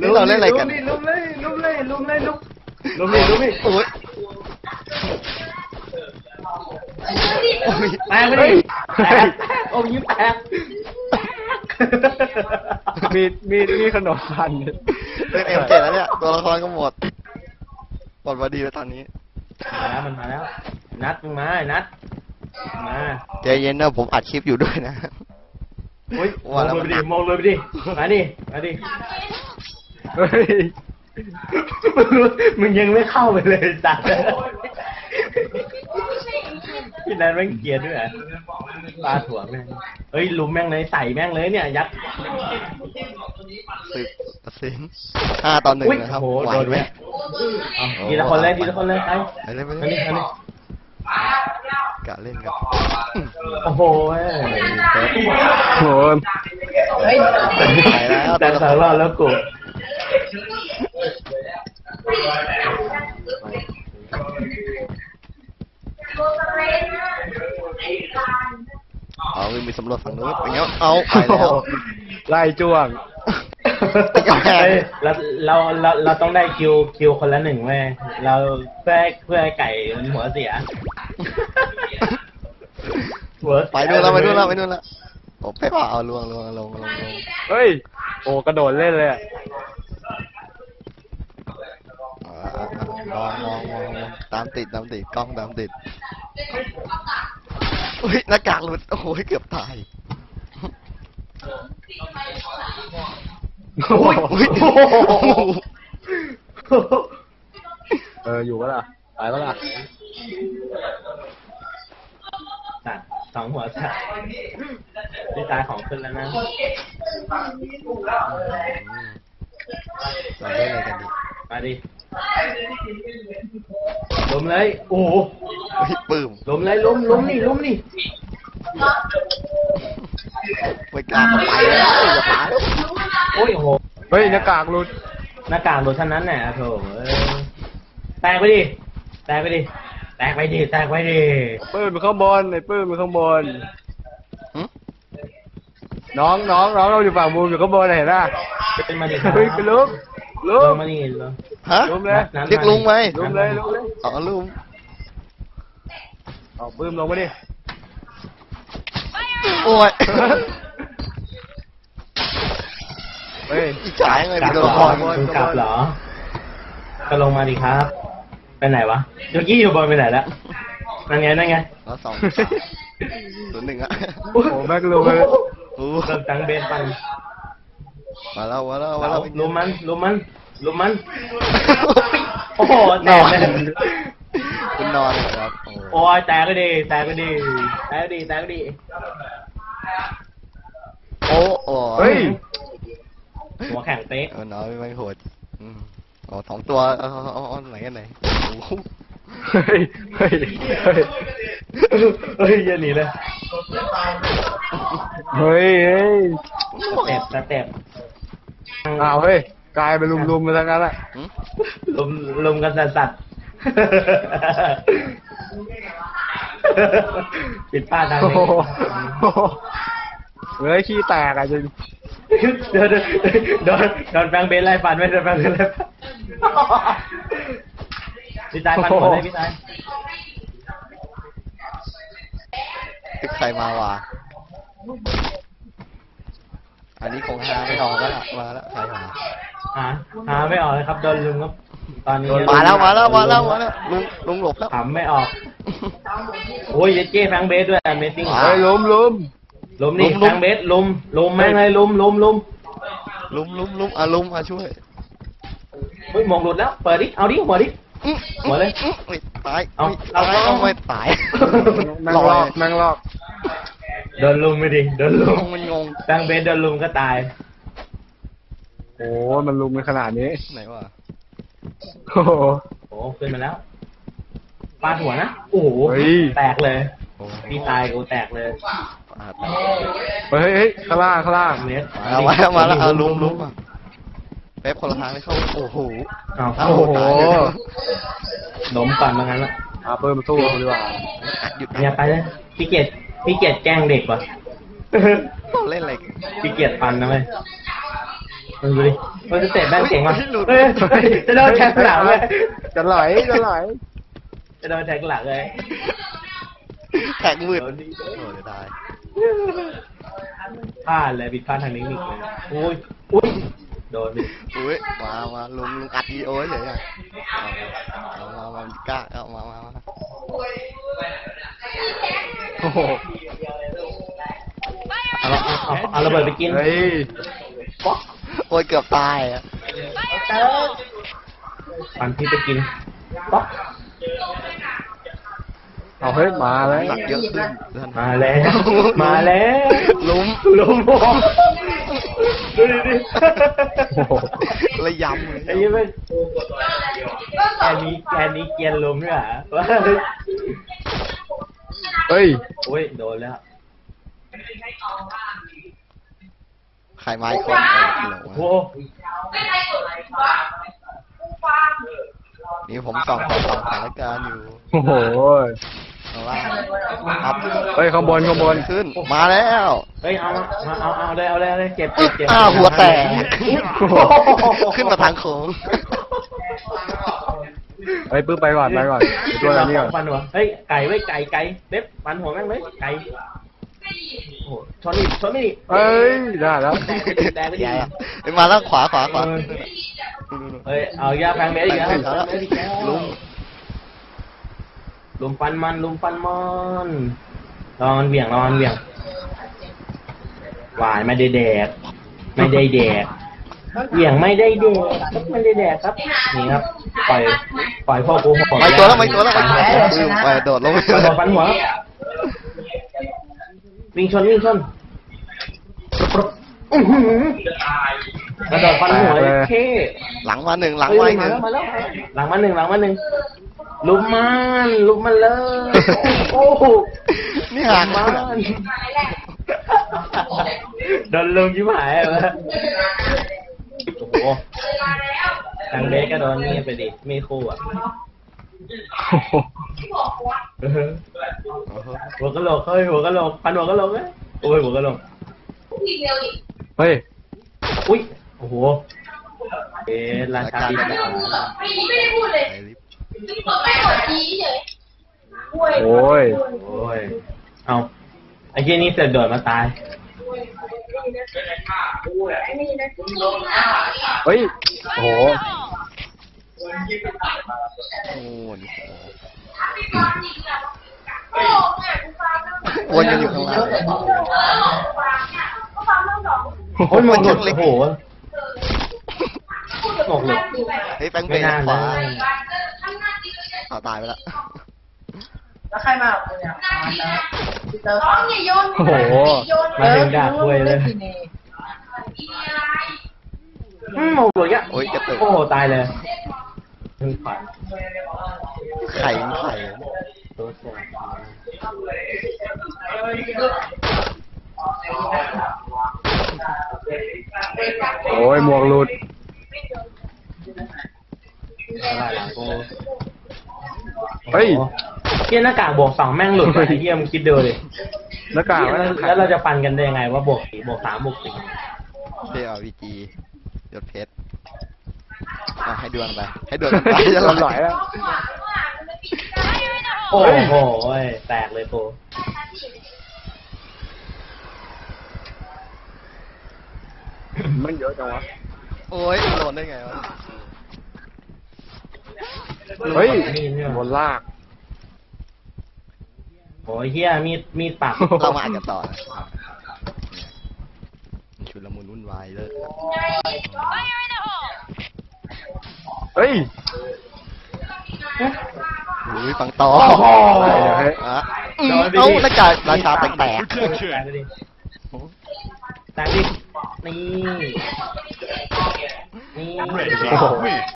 นี่เราเล่นอะไรกัน ลุมเลยลุมเลยลุมเลยลุมลุมเลยลุมเลยโอ้ยแตกไปดิแตกโอ้ยยิ้มแตกมีดมีดมีดขนมพันเป็นเอ็มเจ็ดแล้วเนี่ย ตัวละครก็หมดหมดพอดีเลยตอนนี้ มาแล้วมันมาแล้ว นัดมึงมาไอ้นัดมาใจเย็นนะผมอัดคลิปอยู่ด้วยนะ โอ้ยมองเลยไปดิมองเลยไปดิมาดิมาดิเฮ้ยมึงยังไม่เข้าไปเลยจัดพี่นัทแม่งเกลียดด้วยอะปลาถั่วแม่งเฮ้ยลุมแม่งเลยใส่แม่งเลยเนี่ย ยัดสิบเปอร์เซ็นห้าต่อหนึ่งนะครับโอ้โหโดนไหมเอาทีละคนเลยทีละคนเลยไปไปเลยไปเลยอันกะเล่นครับ โอ้โหโหไปแล้วแต่สารอดแล้วกูเอาวิ่งไปสำรวจฝั่งนู้นอย่างเงี้ยเอาไปแล้วไล่จ้วงไปกับแพงเฮ้เราเราเราเราต้องได้คิวคิวคนละหนึ่งเว้ยเราเพื่อเพื่อไก่มันหัวเสีย หัวเสียไปนู่นแล้วไปนู่นแล้วไปนู่นแล้วโอ้ไปว่าเอาลวงลวงลงลงลงเฮ้ย โอ้กระโดดเล่นเลยอะอ่ามองมองมองมองตามติดตามติดกล้องตามติดอุ้ยหน้ากากหลุดโอ้โหเกือบตายโอ้ยอุ้ยเอออยู่ปะล่ะตายปะล่ะ สัตว์สองหัวสัตว์นี่ตายของขึ้นแล้วนะเราเล่นอะไรกันดีมาดิล้มเลย โอ้โหเฮ้ยปื้มล้มเลยล้มล้มนี่ล้มนี่ไม่กล้าเข้าไปแล้วอย่าตายโอ้ยโอ้โหเฮ้ยหน้ากากหลุดหน้ากากโดนชั้นนั้นแหละโถเอ้ยแตกไปดิแตกไปดิแตกไปดิแตกไปดิปื้มอยู่ข้างบนไอ้ปื้มอยู่ข้างบนหึ น้องน้องน้องเราอยู่ฝั่งมุมอยู่ข้างบนเห็นป่ะเป็นมาดิครับเฮ้ยไปลุกลุลก งมาดิลง ฮะ ลุมเลย เรียกลุงไหม ลุมเลยลุมเลยอ๋อลุงเอาปื้มลงมาดิ โอ้ย เฮ้ย อีกจ่ายไงกลัมีบตัวเหรละคอรคุณกลับเหรอ ก็ลงมาดิครับ ไปไหนวะเมื่อกี้อยู่บนไปไหนแล้วนั่นไงนั่นไงแล้วสองศูนย์หนึ่งอะโอ้โหแม็กลุมเลยโอ้เริ่มตังเบนปันมาแล้วมาแล้วมาแล้วลุมมันลุมมันลุมมัน โอ้โหแตนอกนเลยคุณนอนเลยครับโอ้โอ้ยแตกก็ดีแตกก็ดีแตกก็ดีแตกก็ดีโอ้โอ้เฮ้ยหัวแข็งเป๊ะเออน้อยไม่โหดอืม อ๋อสองตัวเอาเอาเอาเอาไหนกันไหนโอ้โหเฮ้ย เฮ้ย เฮ้ย เฮ้ยอย่าหนีเลย เฮ้ยเฮ้ยสเต็ปสเต็ปอ้าวเฮ้ย กลายเป็นลุมๆมาทั้งนั้นแหละหึลุมลุมกันสัสสัสปิดป้าทางโอ้นี้โหเฮ้ยขี้แตกอะจริง เดี๋ยวเดี๋ยวโดนโดนแฟงเบนไล่ฟันไม่โดนแฟงเบนไล่ฟัน พี่ตายฟันหัวเลยพี่ตายตึกใครมาวะอันนี้คงหาไม่ออกแล้วล่ะมาแล้วใครมาหาหาไม่ออกเลยครับโดนลุมครับตอนนี้มาแล้วมาแล้วมาแล้วมาแล้วลุงลุงหลบแล้วขำไม่ออกโอ้ยเจ๊แฟงเบสด้วยอเมซิ่งเฮ้ยลุมลุมลุมนี่ลุมลุมแฟงเบสลุมลุมแม่งเลยลุมลุมลุมลุมลุมลุมอะลุมมาช่วย เฮ้ยมองหลุดแล้ว เปิดดิ เอาดิหัวดิอื้อหัวเลยอื้อไม่ตายเอาไม่เอาตายเอาไม่ตายแมงลอกแมงลอกโดนลุมไปดิโดนลุมงงมันงงแฟงเบสโดนลุมก็ตาย โอ้มันลุมกันขนาดนี้ไหนวะโอ้โห โอ้ขึ้นมาแล้วปาดหัวนะ โอ้โห เฮ้ย แตกเลย โอ้พี่ตายกูแตกเลยอ่าตายเฮ้ยเฮ้ยข้างล่างข้างล่าง เมสมาแล้วมาแล้วมาแล้วเอาลุมลุมอะ เป๊ปคนละทางเลยเข้า โอ้โหเอาเอ้าโอ้โหล้มก่อนมางั้นละอาเพิ่มมาสู้กันดีกว่าอัดหยุดเนี่ยไปเลยพี่เกียรติพี่เกียรติแกล้งเด็กว่ะเล่นอะไรกันพี่เกียรติฟันนะเว้ยมึงดูดิมันจะเตะแบนเก่งว่ะหลุดเฮ้ยเฮ้ยจะโดนแทงหลังเลยจะไหลจะไหลจะโดนแทงหลังเลยแท็กมืดโดนดิโอ้ยได้พลาดเลยผิดพลาดทางเทคนิคเลยโอ้ยอุ้ย โดนดิอุ้ยมามาลุงลุงอัดวีดีโอเฉยๆอะเอาเอามามาก้าเอามามามาโอ้โหเอาละเอาเอาเอาระเบิดไปกินเฮ้ยป๊อกโอ้ยเกือบตายอะปันที่ไปกินป๊อกเอาเฮ้ยมาแล้ว หนักเยอะขึ้นเพื่อนมาแล้ว มาแล้ว ลุมลุมผม ดูดิดิโอ้โหระยำเลยไอ้ยี่เป็นแกนี้แกนี้เกรียนลุมด้วยเหรอวะเฮ้ยโอ้ยโดนแล้วไข่ไม้คนเอาเหลืองโอ้วะโหนี่ผมส่องส่องส่องสถานการณ์อยู่ โอ้โห ข้างล่างครับเฮ้ยข้างบนข้างบนขึ้น มาแล้วเฮ้ยเอามามาเอาเอาเลยเอาเลยเอาเลยเจ็บเจ็บเจ็บอ้าวหัวแตกโอ้โหขึ้นมาทางโค้งเฮ้ยปื้มไปก่อนไปก่อนไปช่วยอันนี้ก่อนฟันหัวเฮ้ยไก่ไว้ยไก่ไก่เล็บฟันหัวแม่งเลยไก่โอ้โหชนอีกชนไม่อีกเฮ้ยได้แล้วแดงไปดิแดงไปดิแย่อะเอ้ยมาแล้วขวาขวาขวาเฮ้ยเอายาแพงเมสอีกแล้วแพงเมสอีกแล้วลุมลุมฟันมันลุมฟันมันรอมันเบี่ยงรอมันเบี่ยงหวายไม่ได้แดก ไม่ได้แดกเบี่ยงไม่ได้แดกครับไม่ได้แดกครับนี่ครับปล่อยปล่อยพ่อกูโหดไม่ตัวแล้วไม่ตัวแล้วไม่ตัวแล้วปืมไปโดดลงไปฟันหัวฟันหัววิ่งชนวิ่งชนอื้อหือกระโดดฟันหัวเลยเท่หลังมาหนึ่งหลังเฮ้ยมาอีกหมานึ่งแล้วมาแล้วหลังมาหนึ่งหลังมาหนึ่ง ลุมมันลุมมันเลย โอ้โหนี่ห่างมัมานโดนลุมยิ้มหายเลยโอ้โหทางเบสก็โดนนี่ไปดิมีคู่อะโอ้โหเออหัวกะโหลกเฮ้ยหัวกะโหลกพันหัวกะโหลกไหมโอ้ยหัวกะโหลกเฮ้ยอุ้ยโอ้โหเอ๊ะราชาดีสานไม่ได้พูดเลย ไปลิฟต์ไม่หมดทีเฉยโอ้ย โอ้ย เอาไอ้เจนี่เสือกโดดมาตาย เฮ้ย โอ้โหโอ้นี่โอ้เนี่ยกูฟังแล้ววนกันอยู่ข้างล่างก็ฟังเรื่องสองโอ้ยหมกหลุดโอ้โหหมกหลุดเฮ้ยแป้งเบไม่สน่าขวา เลยเอาตายไปแล้วแล้วใครมากับคุณเนี่ยพีเตอร์น้องอย่าโยนโอ้โหโยนมาถึงด่าคุยเลยทีนี้อืมหมกหลุดอะโอ้ยกระตุกโอ้โหตายเลยมึงฝันไข่มันไข่ตัวแสบโอ้ยหมวกหลุด อะไรหลังกู เฮ้ยโอ้โหเฮียหน้ากากบวกสองแม่งหลุดไปเฮียมึงคิดดูดิหน้ากากเหี้ยไม่แล้วต้องขัดแล้วเราจะฟันกันได้ยังไงว่าบวกสี่บวกสามบวกสี่เดี๋ยววีจีหยดเพชรอะให้ดวลไป ให้ดวลกันไปจะโดนไหลแล้ว โอ้โหแตกเลยกูมันเยอะจังวะ โอ้ยโดนได้ไงวะ เฮ้ยมีดเนี่ยบนลาก โอ้ยเฮียมีดมีดปักเรามาอ่านกันต่อนะมันชุลมุนวุ่นวายเลยเฮ้ย อุ้ยฟังต่อโอ้โหเฮ้ยอะอืมเอ้าหน้ากากราชาแตกแตกไปดิแตกดินี่ นี่โอ้โห